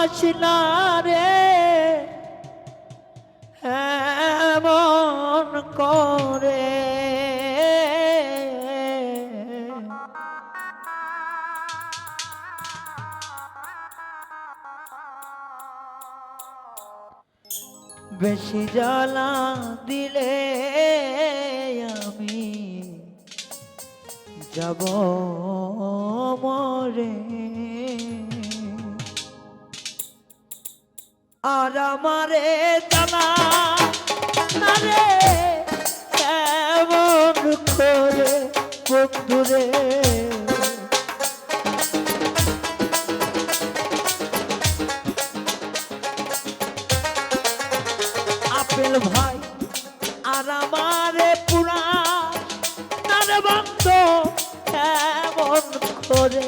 Pass রে এমন করে। বেশি জ্বালা দিলে আমি যাব মরে। আর আমারে জানা না রে এমন করে বন্ধুরে আপেল ভাই আর আমারে পুরা তার বন্ধ এমন করে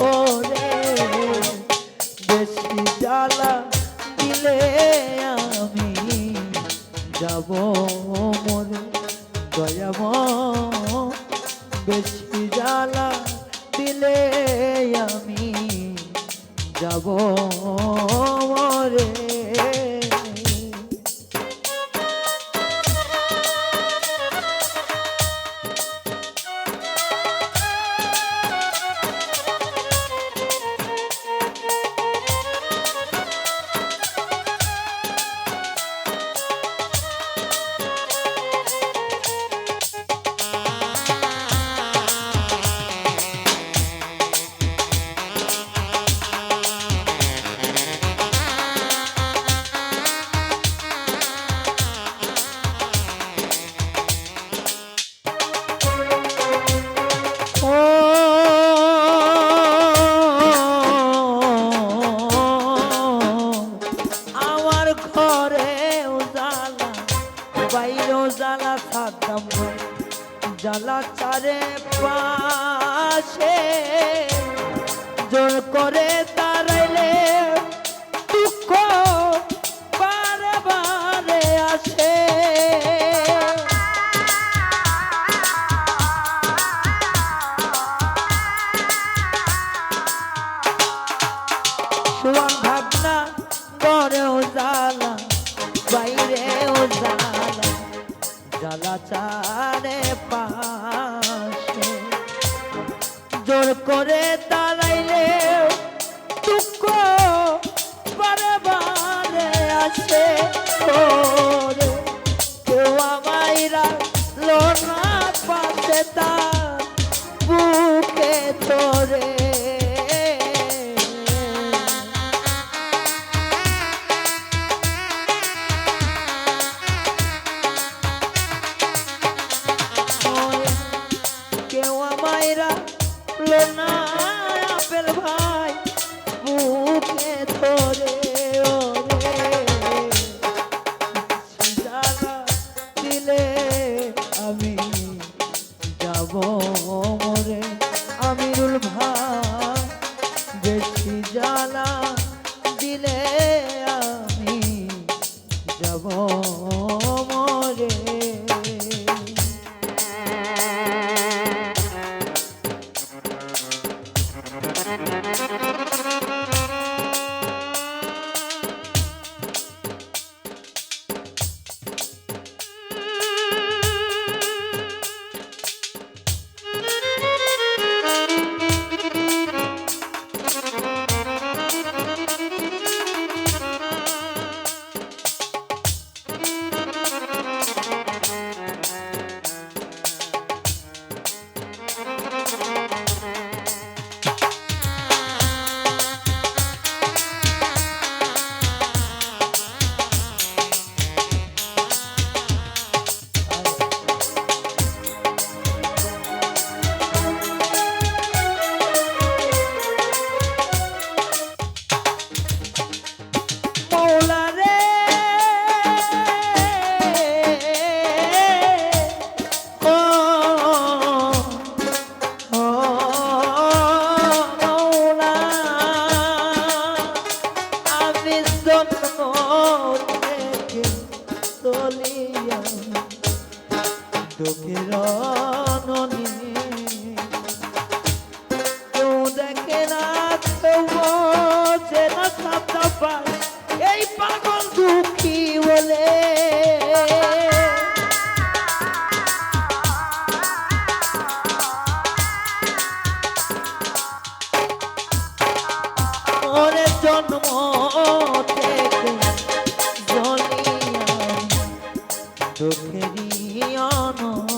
করে বেশি জ্বালা দিলে আমি যাব মরে দয়াব বেশি জ্বালা দিলে আমি যাব সাদাম জ্বালা চারে পাশে জোর করে চারে পাশে। জোর করে দাঁড়াইলে দুঃখ বারে বারে আসে। ওরে যাব দুঃখের অননি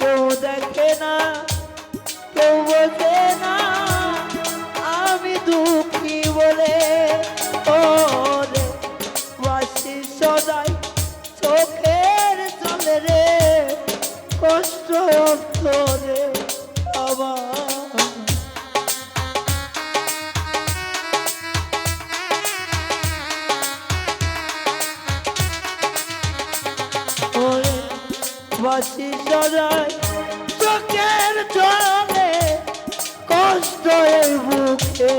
কেউ দেখে না, কেউ বোঝে না, আমি দুঃখী বলে ওরে বাসি সদাই চোখের জলে রে, কষ্ট অন্তরে বাসি সদাই। চোখের জলে কষ্ট বুকে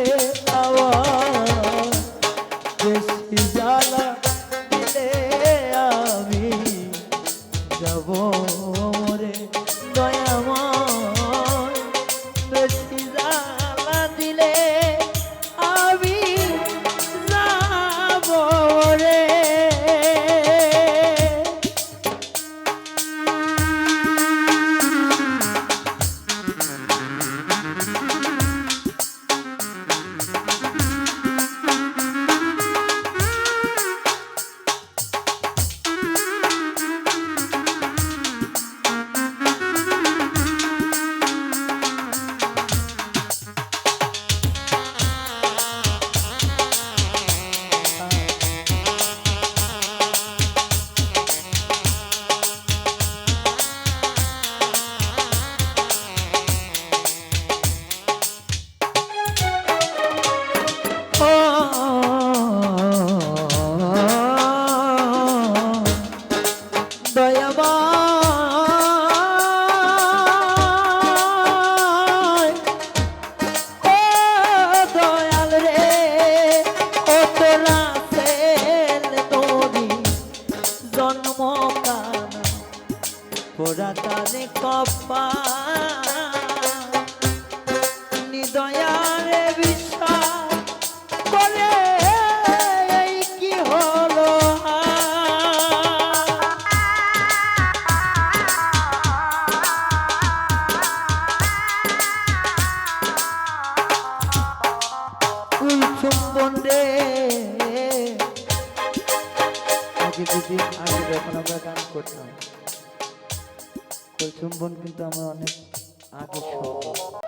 আবার বেশি জ্বালা তোরা পোড়া কপা নিদয়ারে চুম্বন কিন্তু আমার অনেক আগে